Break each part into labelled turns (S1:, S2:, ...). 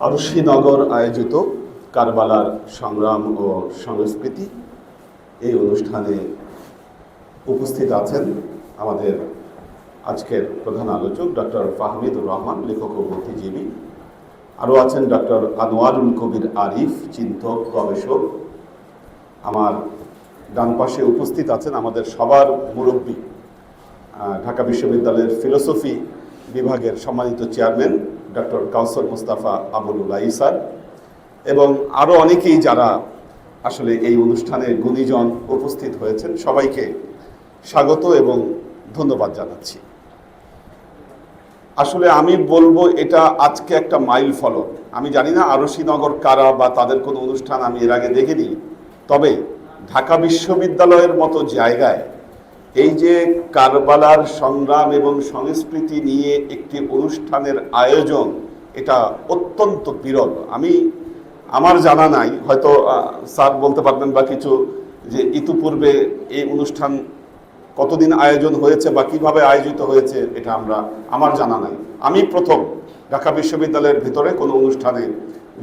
S1: আরশিনগর আয়োজিত কারবালার সংগ্রাম ও সংস্কৃতি এই অনুষ্ঠানে উপস্থিত আছেন আমাদের আজকের প্রধান আলোচক ডক্টর ফাহমিদুর রহমান, লেখক ও বুদ্ধিজীবী। আরও আছেন ডক্টর আনোয়ারুল কবির আরিফ, চিন্তক, গবেষক। আমার ডান পাশে উপস্থিত আছেন আমাদের সবার মুরব্বী ঢাকা বিশ্ববিদ্যালয়ের ফিলোসফি বিভাগের সম্মানিত চেয়ারম্যান ডক্টর কাউসর মুস্তাফা আবুল আবুলুল্লাহ ইসার এবং আরও অনেকেই যারা আসলে এই অনুষ্ঠানে গুণীজন উপস্থিত হয়েছেন, সবাইকে স্বাগত এবং ধন্যবাদ জানাচ্ছি। আসলে আমি বলব এটা আজকে একটা মাইল ফলক। আমি জানি না আরশিনগর কারা বা তাদের কোনো অনুষ্ঠান আমি এর আগে দেখিনি, তবে ঢাকা বিশ্ববিদ্যালয়ের মতো জায়গায় এই যে কারবালার সংগ্রাম এবং সংস্কৃতি নিয়ে একটি অনুষ্ঠানের আয়োজন, এটা অত্যন্ত বিরল। আমি, আমার জানা নাই, হয়তো স্যার বলতে পারবেন বা কিছু, যে ইতিপূর্বে এই অনুষ্ঠান কতদিন আয়োজন হয়েছে বা কীভাবে আয়োজিত হয়েছে, এটা আমরা, আমার জানা নাই। আমি প্রথম ঢাকা বিশ্ববিদ্যালয়ের ভিতরে কোনো অনুষ্ঠানে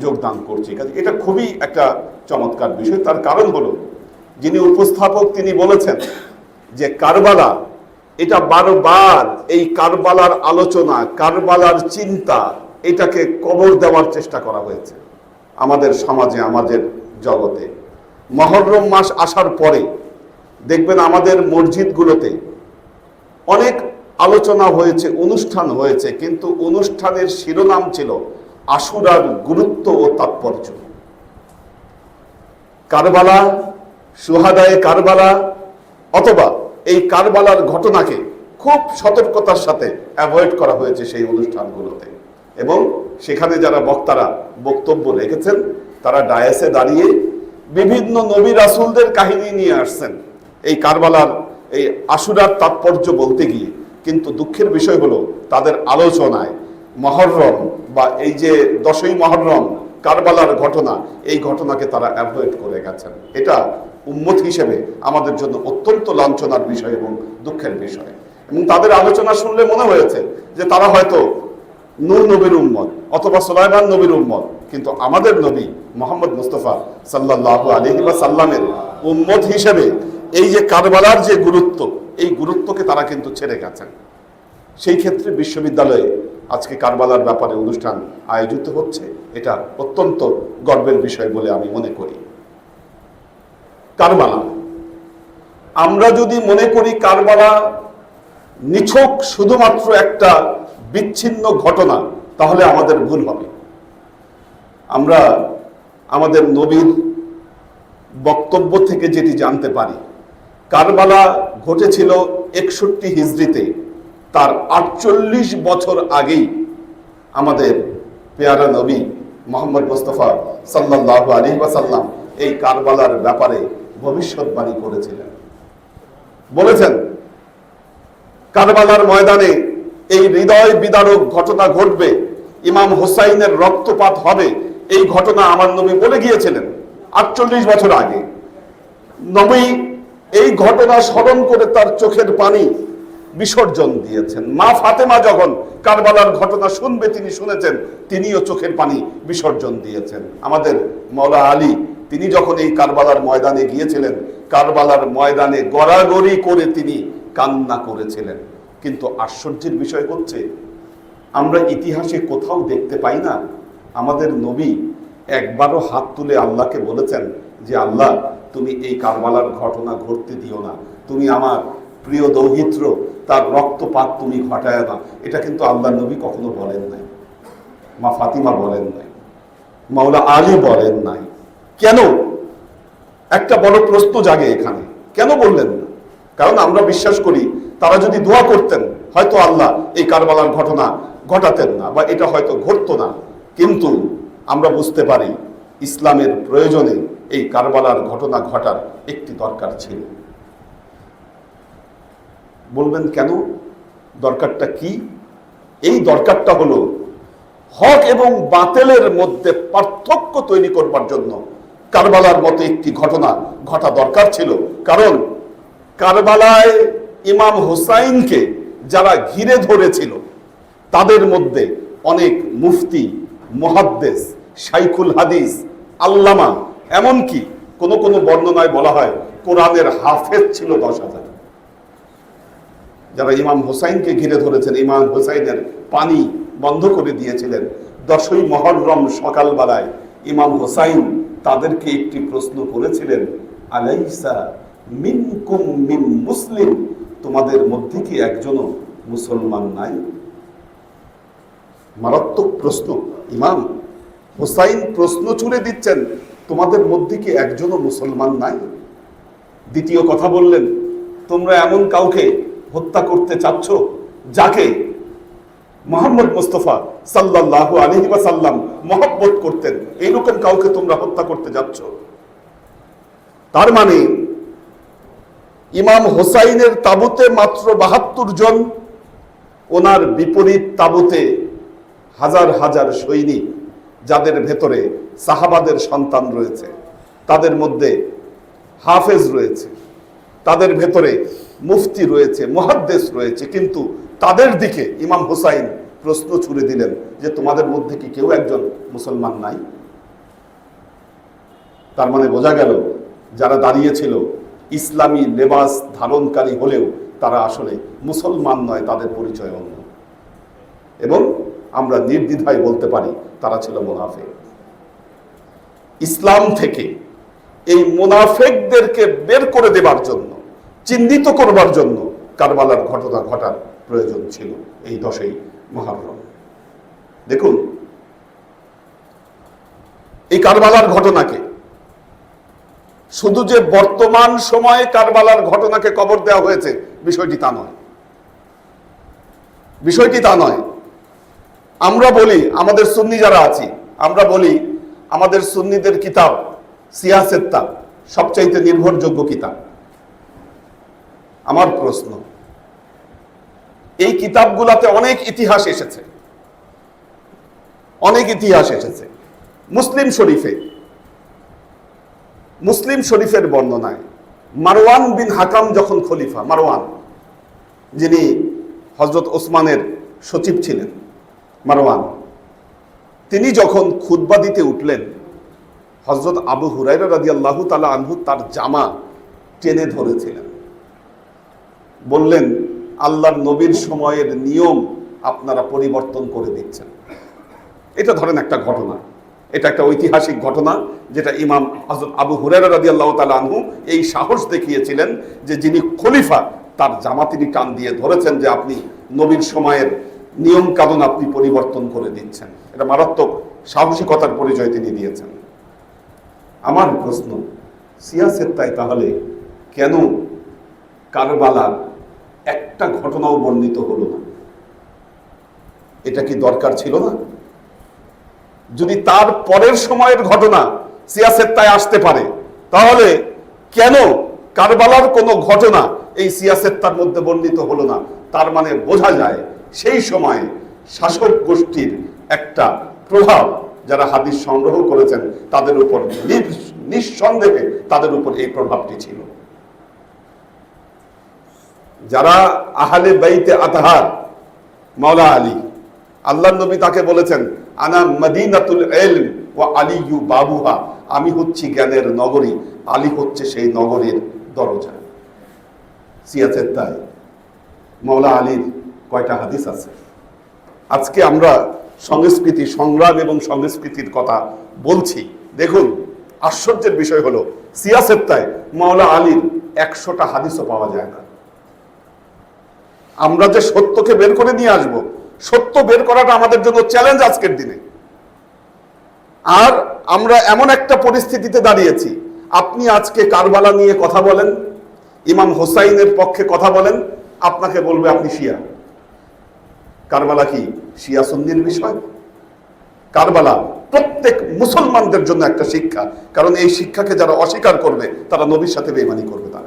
S1: যোগদান করছি। কাজে এটা খুবই একটা চমৎকার বিষয়। তার কারণ হলো যিনি উপস্থাপক তিনি বলেছেন যে কারবালা, এটা বারবার এই কারবালার আলোচনা, কারবালার চিন্তা, এটাকে কবর দেওয়ার চেষ্টা করা হয়েছে আমাদের সমাজে, আমাদের জগতে। মহরম মাস আসার পরে দেখবেন আমাদের মসজিদগুলোতে অনেক আলোচনা হয়েছে, অনুষ্ঠান হয়েছে, কিন্তু অনুষ্ঠানের শিরোনাম ছিল আশুরার গুরুত্ব ও তাৎপর্য। কারবালা, সুহাদায় কারবালা অথবা এই কারবালার ঘটনাকে খুব সতর্কতার সাথে অ্যাভয়েড করা হয়েছে সেই অনুষ্ঠানগুলোতে। এবং সেখানে যারা বক্তারা বক্তব্য রেখেছেন, তারা ডায়াসে দাঁড়িয়ে বিভিন্ন নবী রাসুলদের কাহিনী নিয়ে আসছেন। এই কারবালার এই আশুরার তাৎপর্য বলতে গিয়ে কিন্তু দুঃখের বিষয় হলো, তাদের আলোচনায় মহরম বা এই যে দশই মহরম কারবালার ঘটনা, এই ঘটনাকে তারা অ্যাভয়েড করে গেছেন। এটা উম্মত হিসেবে আমাদের জন্য অত্যন্ত লাঞ্ছনার বিষয় এবং দুঃখের বিষয়। এবং তাদের আলোচনা শুনলে মনে হয়েছে যে তারা হয়তো নূর নবীর উম্মত অথবা সোলাইমান নবীর উম্মত, কিন্তু আমাদের নবী মোহাম্মদ মুস্তফা সাল্লাহ আলহি বা সাল্লামের উম্মত হিসেবে এই যে কারবালার যে গুরুত্ব, এই গুরুত্বকে তারা কিন্তু ছেড়ে গেছেন। সেই ক্ষেত্রে বিশ্ববিদ্যালয়ে আজকে কারবালার ব্যাপারে অনুষ্ঠান আয়োজিত হচ্ছে, এটা অত্যন্ত গর্বের বিষয় বলে আমি মনে করি। কারবালা। আমরা যদি মনে করি কারবালা নিছক শুধুমাত্র একটা বিচ্ছিন্ন ঘটনা, তাহলে আমাদের ভুল হবে। আমরা আমাদের নবীর বক্তব্য থেকে যেটি জানতে পারি, কারবালা ঘটেছিল একষট্টি হিজড়িতে। তার আটচল্লিশ বছর আগেই আমাদের পেয়ারা নবী মোহাম্মদ মুস্তফা সাল্লাহ আলী ওয়াসাল্লাম এই কারবালার ব্যাপারে ভবিষ্যৎবাণী করেছিলেন। বলেছেন, কারবালার ময়দানে এই হৃদয় বিদারক ঘটনা ঘটবে, ইমাম হোসাইনের রক্তপাত হবে, এই ঘটনা আমার নবী বলে গিয়েছিলেন আটচল্লিশ বছর আগে। নবী এই ঘটনা স্মরণ করে তার চোখের পানি বিসর্জন দিয়েছেন। মা ফাতেমা যখন কারবালার ঘটনা শুনবে, তিনি শুনেছেন, তিনিও চোখের পানি বিসর্জন দিয়েছেন। আমাদের মৌলা আলী তিনি যখন এই কারবালার ময়দানে গিয়েছিলেন, কারবালার ময়দানে গড়াগড়ি করে তিনি কান্না করেছিলেন। কিন্তু আশ্চর্যের বিষয় হচ্ছে, আমরা ইতিহাসে কোথাও দেখতে পাই না, আমাদের নবী একবারও হাত তুলে আল্লাহকে বলেছেন যে, আল্লাহ, তুমি এই কারবালার ঘটনা ঘটতে দিও না। তুমি আমার প্রিয় দৌহিত্র, তার রক্তপাত তুমি ঘটায় না। এটা কিন্তু আল্লাহ নবী কখনো বলেন নাই। মা ফাতিমা বলেন নাই। মাওলা আলী বলেন নাই। কেন? একটা বড় প্রশ্ন জাগে এখানে। কেন বললেন না? কারণ আমরা বিশ্বাস করি, তারা যদি দোয়া করতেন, হয়তো আল্লাহ এই কারবালার ঘটনা ঘটাতেন না, বা এটা হয়তো ঘটতো না। কিন্তু আমরা বুঝতে পারি, ইসলামের প্রয়োজনে এই কারবালার ঘটনা ঘটার একটি দরকার ছিল। বলবেন কেন? দরকারটা কি? এই দরকারটা হলো, হক এবং বাতেলের মধ্যে পার্থক্য তৈরি করবার জন্য কারবালার মতো একটি ঘটনা ঘটা দরকার ছিল। কারণ কারবালায় ইমাম হুসাইনকে যারা ঘিরে ধরেছিল, তাদের মধ্যে অনেক মুফতি, মুহাদ্দেস, শাইখুল হাদিস, আল্লামা, এমনকি কোন কোন বর্ণনায় বলা হয় কোরআনের হাফেজ ছিল দশ হাজার। যারা ইমাম হোসাইনকে ঘিরে ধরেছেন, ইমাম হোসাইনের পানি বন্ধ করে দিয়েছিলেন। দশই মহরম সকালবেলায় ইমাম হোসাইন তাদেরকে একটি প্রশ্ন করেছিলেন, আলাইসা মিনকুম মিন মুসলিম, তোমাদের মধ্যে কি একজনও মুসলমান নাই? মারাত্মক প্রশ্ন। ইমাম হোসাইন প্রশ্ন ছুড়ে দিচ্ছেন, তোমাদের মধ্যে কি একজনও মুসলমান নাই? দ্বিতীয় কথা বললেন, তোমরা এমন কাউকে হত্যা করতে চাচ্ছ যাকে মোহাম্মদ মুস্তফা সাল্লাল্লাহু আলাইহি সাল্লাম মহব্বত করতেন। এইরকম কাউকে তোমরা হত্যা করতে যাচ্ছ। তার মানে ইমাম হোসাইনের তাবুতে মাত্র বাহাত্তর জন, ওনার বিপরীত তাবুতে হাজার হাজার সৈনিক, যাদের ভেতরে সাহাবাদের সন্তান রয়েছে, তাদের মধ্যে হাফেজ রয়েছে। তাদের ভেতরে মুফতি রয়েছে, মুহাদ্দেস রয়েছে, কিন্তু তাদের দিকে ইমাম হুসাইন প্রশ্ন ছুড়ে দিলেন যে তোমাদের মধ্যে কি কেউ একজন মুসলমান নাই? তার মানে বোঝা গেল যারা দাঁড়িয়েছিল ইসলামী লেবাস ধারণকারী হলেও তারা আসলে মুসলমান নয়, তাদের পরিচয় অন্য। এবং আমরা নির্দ্বিধায় বলতে পারি তারা ছিল মোনাফেক। ইসলাম থেকে এই মোনাফেকদেরকে বের করে দেবার জন্য চিহ্নিত করবার জন্য কারবালার ঘটনা ঘটার প্রয়োজন ছিল এই দশই মহারম। দেখুন, এই কারবালার ঘটনাকে, শুধু যে বর্তমান সময়ে কারবালার ঘটনাকে কবর দেওয়া হয়েছে, বিষয়টি তা নয়। বিষয়টি তা নয়। আমরা বলি, আমাদের সুন্নি যারা আছি, আমরা বলি, আমাদের সুন্নিদের কিতাব সিয়াসেত্তা সবচাইতে নির্ভরযোগ্য কিতাব। আমার প্রশ্ন। এই কিতাবগুলাতে অনেক ইতিহাস এসেছে। অনেক ইতিহাস এসেছে। মুসলিম শরীফে, মুসলিম শরীফের বর্ণনায় মারওয়ান বিন হাকাম যখন খলিফা, মারওয়ান, যিনি হজরত ওসমানের সচিব ছিলেন, মারওয়ান, তিনি যখন খুতবা দিতে উঠলেন হজরত আবু হুরাইরা রাজি আল্লাহ তালা আনহু তার জামা টেনে ধরেছিলেন। বললেন, আল্লাহর নবীর সময়ের নিয়ম আপনারা পরিবর্তন করে দিচ্ছেন। এটা ধরেন একটা ঘটনা। এটা একটা ঐতিহাসিক ঘটনা যেটা ইমাম আবু হুরাইরা রাজি আল্লাহ তালা এই সাহস দেখিয়েছিলেন যে যিনি খলিফা, তার জামা তিনি কান দিয়ে ধরেছেন যে আপনি নবীর সময়ের নিয়ম কানুন আপনি পরিবর্তন করে দিচ্ছেন। এটা মারাত্মক সাহসিকতার পরিচয় তিনি দিয়েছেন। আমার প্রশ্ন, সিয়াসের তাই তাহলে কেন কারবালার একটা ঘটনাও বর্ণিত হলো না। এটা কি দরকার ছিল না? যদি তার পরের সময়ের ঘটনা সিয়াসের তাই আসতে পারে, তাহলে কেন কারবালার কোনো ঘটনা এই সিয়াসেত্তার মধ্যে বর্ণিত হলো না? তার মানে বোঝা যায় সেই সময় শাসক গোষ্ঠীর একটা প্রভাব যারা হাদিস সংগ্রহ করেছেন, তাদের উপর নিঃসন্দেহে তাদের উপর এই প্রভাবটি ছিল। যারা আহলে বাইতে আতহার, মাওলা আলী আল্লাহ নবী তাকে বলেছেন, আনা মদিনাতুল এলম ও আলিয়ু বাবুহা আমি হচ্ছি জ্ঞানের নগরী, আলী হচ্ছে সেই নগরীর দরজা। সিয়াসের তাই মাওলা আলীর কয়টা হাদিস আছে। আজকে আমরা সংস্কৃতি, সংগ্রাম এবং সংস্কৃতির কথা বলছি। দেখুন, আশ্চর্যের বিষয় হলো সিয়াসেত্তায় মাওলা আলীর একশোটা হাদিসও পাওয়া যায় না। আমরা যে সত্যকে বের করে নিয়ে আসব, সত্য বের করাটা আমাদের জন্য চ্যালেঞ্জ আজকের দিনে। আর আমরা এমন একটা পরিস্থিতিতে দাঁড়িয়েছি, আপনি আজকে কারবালা নিয়ে কথা বলেন, ইমাম হোসাইনের পক্ষে কথা বলেন, আপনাকে বলবে আপনি শিয়া। কারবালা কি? শিয়া সুন্নির বিষয়? কারবালা প্রত্যেক মুসলমানদের জন্য একটা শিক্ষা, কারণ এই শিক্ষাকে যারা অস্বীকার করবে, তারা নবীর সাথে বেইমানি করবে তারা।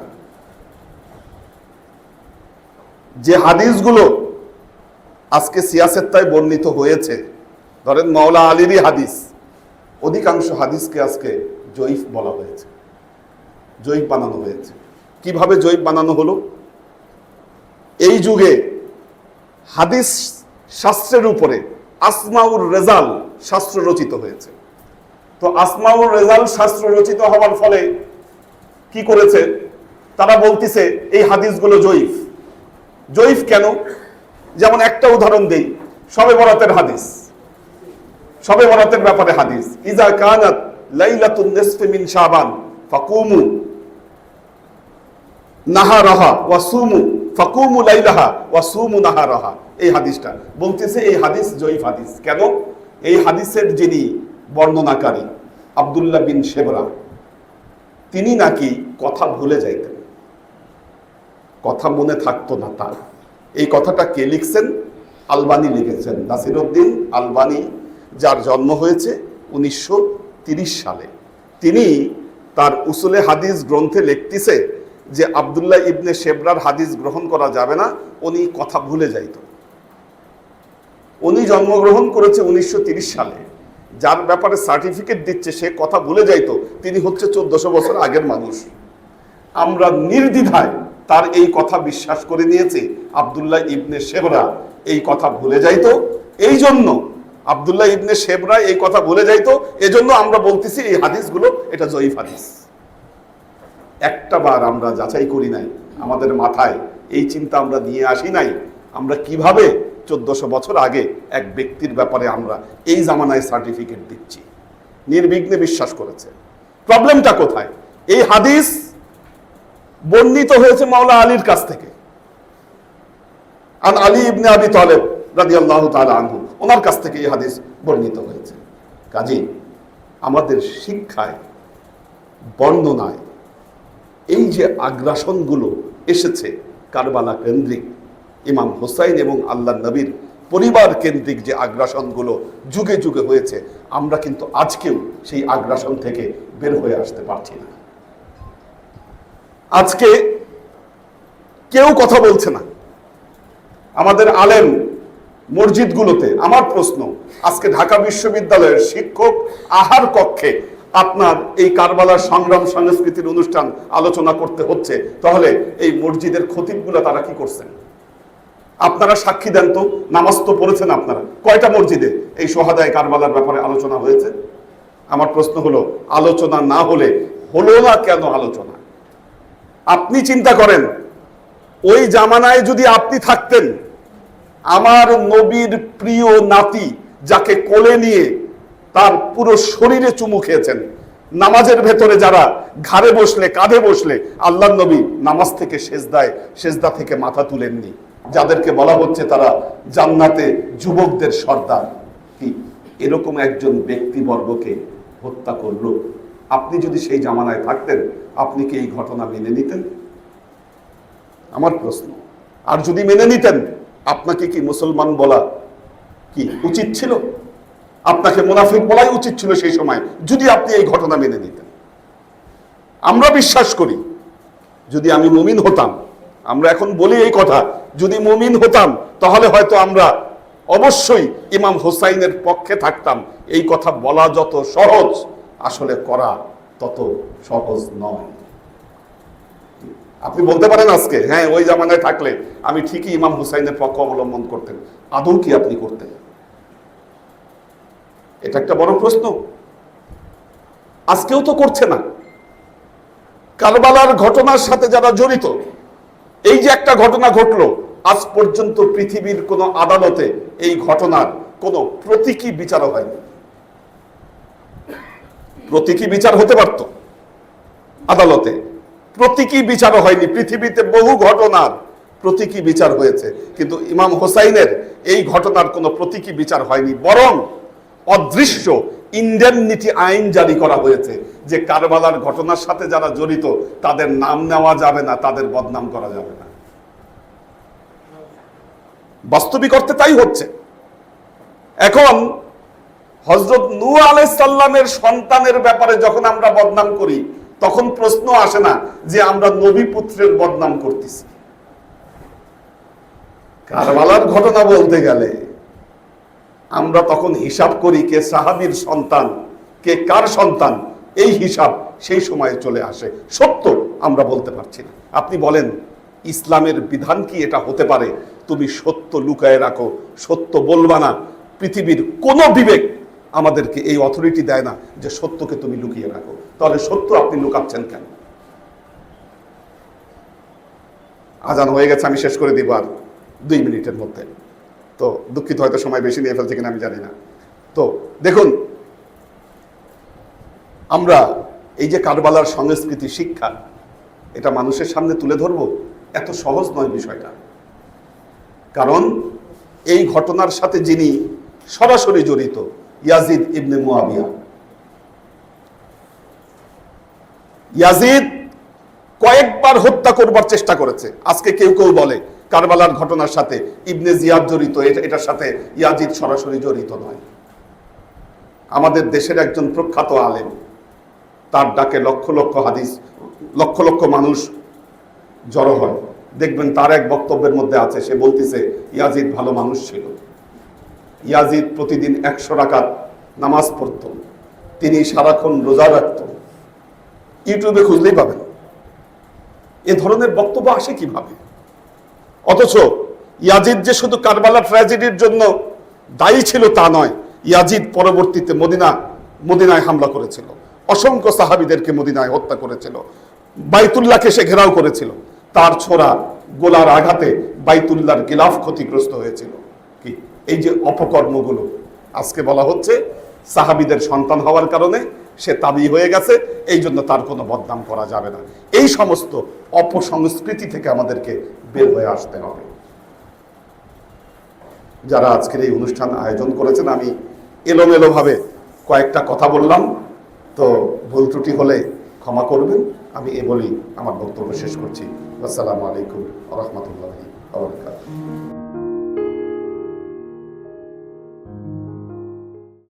S1: যে হাদিসগুলো আজকে সিয়াসেত্তায় বর্ণিত হয়েছে, ধরেন মাওলা আলীরই হাদিস, অধিকাংশ হাদিসকে আজকে জয়ীফ বলা হয়েছে, জয়ীফ বানানো হয়েছে। কীভাবে জয়ীফ বানানো হলো? এই যুগে হাদিস শাস্ত্রের উপরে আসমাউর রেজাল শাস্ত্র রচিত হয়েছে। তো আসমাউর রেজাল শাস্ত্র রচিত হওয়ার ফলে কি করেছে? তারা বলতিছে, এই হাদিসগুলো জয়ীফ। জয়ীফ কেন? যেমন একটা উদাহরণ দেই, সবে বরাতের হাদিস। সবে বরাতের ব্যাপারে হাদিস। ইজা কানাত লাইলাতুন নিসফি মিন শাবান, ফাকুমু নাহারাহা ওয়া সুমু, ফাকুমু লাইলাহা ওয়া সুমু নাহারাহা। এই হাদিসটা। বলতেছে এই হাদিস জয়ীফ হাদিস। কেন? এই হাদিসের যিনি বর্ণনাকারী, আব্দুল্লাহ বিন শেবরা, তিনি নাকি কথা ভুলে যাইতেন। কথা মনে থাকতো না তার। এই কথাটা কে লিখছেন? আলবানি লিখেছেন নাসিরউদ্দিন আলবানি, যার জন্ম হয়েছে উনিশশো সালে। তিনি তার উসুলে হাদিস গ্রন্থে লিখতেছে যে, আবদুল্লাহ ইবনে শেবরার হাদিস গ্রহণ করা যাবে না, উনি কথা ভুলে যাইত। উনি জন্মগ্রহণ করেছে উনিশশো সালে। যার ব্যাপারে সার্টিফিকেট দিচ্ছে, সে কথা ভুলে যাইতো। তিনি হচ্ছে চোদ্দশো বছর আগের মানুষ। আমরা নির্দ্বিধায় তার এই কথা বিশ্বাস করে নিয়েছি আবদুল্লাহ ইবনে শেবরা। এই কথা ভুলে যাইতো। এই জন্য আবদুল্লাহ ইবনে শেবরা এই কথা ভুলে যাইতো। এজন্য আমরা বলতেছি এই হাদিসগুলো, এটা জয়ীফ হাদিস। একটা বার আমরা যাচাই করি নাই, আমাদের মাথায় এই চিন্তা আমরা নিয়ে আসি নাই। আমরা কীভাবে চোদ্দশো বছর আগে এক ব্যক্তির ব্যাপারে আমরা এই জামানায় সার্টিফিকেট দিচ্ছি? নির্বিঘ্নে বিশ্বাস করেছে। প্রবলেমটা কোথায়? এই হাদিস বর্ণিত হয়েছে মাওলা আলীর কাছ থেকে। আন আলী ইবনে আবি তালেব রাদিয়াল্লাহু তাআলা আনহু, ওনার কাছ থেকে এই হাদিস বর্ণিত হয়েছে। কাজী, আমাদের শিক্ষায়, বর্ণনায় এই যে আগ্রাসনগুলো এসেছে কারবালা কেন্দ্রিক, ইমাম হোসাইন এবং আল্লাহ নবীর পরিবার কেন্দ্রিক যে আগ্রাসনগুলো যুগে যুগে হয়েছে, আমরা কিন্তু আজকেও সেই আগ্রাসন থেকে বের হয়ে আসতে পারছি না। আজকে কেউ কথা বলছে না। আমাদের আলেম মসজিদগুলোতে, আমার প্রশ্ন, আজকে ঢাকা বিশ্ববিদ্যালয়ের শিক্ষক আহার কক্ষে আপনার এই কারবালার সংগ্রাম সংস্কৃতির অনুষ্ঠান আলোচনা করতে হচ্ছে, তাহলে এই মসজিদের খতিবগুলো তারা কি করছেন? আপনারা সাক্ষী দেন তো, নামাজ তো পড়েছেন আপনারা। কয়টা মসজিদে এই সোহাদায় কারবালার ব্যাপারে আলোচনা হয়েছে? আমার প্রশ্ন হলো, আলোচনা না হলে হলো না কেন আলোচনা? চিন্তা করেন, ওই জামানায় যদি আপনি থাকতেন, আমার নবীর প্রিয় নাতি যাকে কোলে নিয়ে তার পুরো শরীরে চুমু খেয়েছেন, নামাজের ভেতরে যারা ঘাড়ে বসলে, কাঁধে বসলে আল্লাহ নবী নামাজ থেকে সেজদায়, সেজদা থেকে মাথা তুলেননি। যাদেরকে বলা হচ্ছে তারা জান্নাতে যুবকদের সর্দার। কি? এরকম একজন ব্যক্তিবর্গকে হত্যা করল। আপনি যদি সেই জামানায় থাকতেন, আপনি কি এই ঘটনা মেনে নিতেন? আমার প্রশ্ন। আর যদি মেনে নিতেন, আপনাকে কি মুসলমান বলা কি উচিত ছিল? আপনাকে মুনাফিক বলাই উচিত ছিল সেই সময়, যদি আপনি এই ঘটনা মেনে নিতেন। আমরা বিশ্বাস করি, যদি আমি মুমিন হতাম, আমরা এখন বলি এই কথা, যদি মুমিন হতাম, তাহলে হয়তো আমরা অবশ্যই ইমাম হোসাইনের পক্ষে থাকতাম। এই কথা বলা যত সহজ। আসলে করা তত সহজ নয়। আপনি বলতে পারেন আজকে হ্যাঁ ওই জামানায় থাকলে আমি ঠিকই ইমাম হুসাইনের পক্ষ অবলম্বন করতেন। আদৌ কি আপনি করতেন? এটা একটা বড় প্রশ্ন। আজকেও তো করছে না। কারবালার ঘটনার সাথে যারা জড়িত, এই যে একটা ঘটনা ঘটলো, আজ পর্যন্ত পৃথিবীর কোনো আদালতে এই ঘটনার কোনো প্রতীকী বিচারও হয়নি। প্রতীকী বিচার হতে পারত আদালতে। প্রতীকী বিচারও হয়নি। পৃথিবীতে বহু ঘটনার প্রতীকী বিচার হয়েছে। কিন্তু ইমাম হোসাইনের এই ঘটনার কোনো প্রতীকী বিচার হয়নি। বরং অদৃশ্য ইন্ডেমনিটি আইন জারি করা হয়েছে যে কারবালার ঘটনার সাথে যারা জড়িত, তাদের নাম নেওয়া যাবে না, তাদের বদনাম করা যাবে না। বাস্তবিক অর্থে তাই হচ্ছে। এখন হজরত নু আলাইসাল্লামের সন্তানের ব্যাপারে যখন আমরা বদনাম করি, তখন প্রশ্ন আসে না যে আমরা নবী পুত্রের বদনাম করতেছি। কারবালার ঘটনা বলতে গেলে, আমরা তখন হিসাব করি কে সাহাবির সন্তান, কে কার সন্তান, এই হিসাব সেই সময়ে চলে আসে। সত্য আমরা বলতে পারছি না। আপনি বলেন, ইসলামের বিধান কি এটা হতে পারে? তুমি সত্য লুকায় রাখো, সত্য বলবা না, পৃথিবীর কোনো বিবেক আমাদেরকে এই অথরিটি দেয় না যে সত্যকে তুমি লুকিয়ে রাখো। তাহলে সত্য আপনি লুকাচ্ছেন কেন? আজান হয়ে গেছে, আমি শেষ করে দিব আর দুই মিনিটের মধ্যে। তো দুঃখিত, হয়তো সময় বেশি নিয়ে ফেলছে কিনা আমি জানি না। তো দেখুন, আমরা এই যে কারবালার সংস্কৃতি শিক্ষা, এটা মানুষের সামনে তুলে ধরবো? এত সহজ নয় বিষয়টা। কারণ এই ঘটনার সাথে যিনি সরাসরি জড়িত ইয়াজিদ ইবনে মুয়াবিয়া ইয়াজিদ কয়েকবার হত্যা করবার চেষ্টা করেছে। আজকে কেউ কেউ বলে কারবালার ঘটনার সাথে ইবনে জিয়াদ জড়িত এটার সাথে ইয়াজিদ সরাসরি জড়িত নয়। আমাদের দেশের একজন প্রখ্যাত আলেম, তার ডাকে লক্ষ লক্ষ হাদিস, লক্ষ লক্ষ মানুষ জড়ো হয়। দেখবেন তার এক বক্তব্যের মধ্যে আছে, সে বলতেছে, ইয়াজিদ ভালো মানুষ ছিল। ইয়াজিদ প্রতিদিন একশো রাকাত নামাজ পড়ত। তিনি সারাক্ষণ রোজা রাখত। ইউটিউবে খুঁজলেই পাবেন। এ ধরনের বক্তব্য আসে কীভাবে? অথচ ইয়াজিদ যে শুধু কারবালা ট্র্যাজেডির জন্য দায়ী ছিল তা নয়, ইয়াজিদ পরবর্তীতে মদিনা, মদিনায় হামলা করেছিল। অসংখ্য সাহাবিদেরকে মদিনায় হত্যা করেছিল। বাইতুল্লাহকে সে ঘেরাও করেছিল। তার ছোড়া, গোলার আঘাতে বাইতুল্লাহর গিলাফ ক্ষতিগ্রস্ত হয়েছিল। এই যে অপকর্মগুলো, আজকে বলা হচ্ছে সাহাবিদের সন্তান হওয়ার কারণে সে তাবি হয়ে গেছে, এই জন্য তার কোনো বদনাম করা যাবে না। এই সমস্ত অপসংস্কৃতি থেকে আমাদেরকে বের হয়ে আসতে হবে। যারা আজকের এই অনুষ্ঠান আয়োজন করেছেন, আমি এলোমেলোভাবে কয়েকটা কথা বললাম, তো ভুল ত্রুটি হলে ক্ষমা করবেন। আমি এ বলি আমার বক্তব্য শেষ করছি। আসসালামু আলাইকুম রহমতুল্লাহ